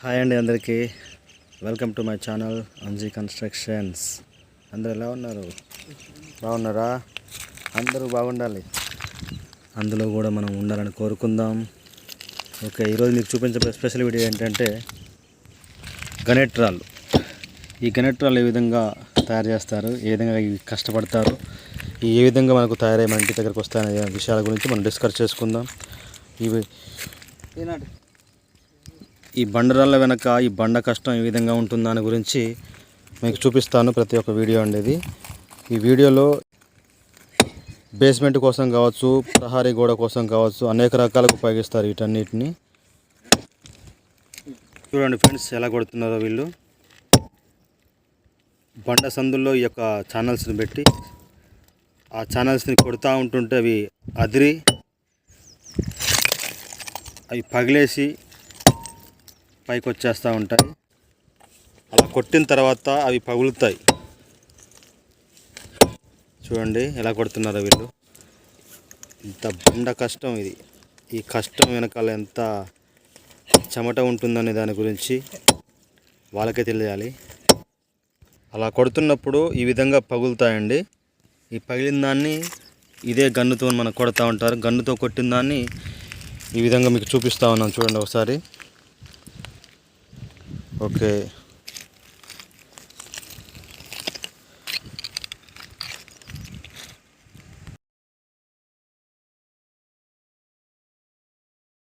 Hi అండి అందరికీ. Welcome to my channel Anji constructions అందరు ఎలా ఉన్నారు? బాగున్నారా? అందరూ బాగుండాలి. అందులో కూడా మనం ఉండాలని కోరుకుందాం. ఓకే ఈరోజు మీకు చూపించే స్పెషల్ వీడియో ఏంటంటే గణేట్రాలు. ఈ గణేట్రాలు ఏ విధంగా తయారు చేస్తారు ఏ విధంగా కష్టపడతారు ఈ ఏ విధంగా మనకు తయారై మన ఇంటి దగ్గరకు వస్తాయనే విషయాల గురించి మనం డిస్కస్ చేసుకుందాం. ఇవి ఈ బండరాళ్ళ వెనక ఈ బండ కష్టం ఏ విధంగా ఉంటుందో దాని గురించి మీకు చూపిస్తాను ప్రతి ఒక్క వీడియో అండి ఈ వీడియోలో బేస్మెంట్ కోసం కావచ్చు ప్రహారీ గోడ కోసం కావచ్చు అనేక రకాలకు ఉపయోగిస్తారు వీటన్నిటిని. చూడండి ఫ్రెండ్స్ ఎలా కొడుతున్నారో వీళ్ళు. బండ సందుల్లో ఈ యొక్క ఛానల్స్ని పెట్టి ఆ ఛానల్స్ని కొడుతూ ఉంటుంటే అవి అదిరి అవి పగిలేసి పైకి వచ్చేస్తూ ఉంటాయి. అలా కొట్టిన తర్వాత అవి పగులుతాయి. చూడండి ఎలా కొడుతున్నారో వీళ్ళు. ఇంత బండ కష్టం ఇది. ఈ కష్టం వెనకాల ఎంత చెమట ఉంటుందనే దాని గురించి వాళ్ళకే తెలియాలి. అలా కొడుతున్నప్పుడు ఈ విధంగా పగులుతాయండి. ఈ పగిలిన దాన్ని ఇదే గన్నుతో మనం కొడతా ఉంటారు. గన్నుతో కొట్టిన దాన్ని ఈ విధంగా మీకు చూపిస్తా ఉన్నాం చూడండి ఒకసారి. ఓకే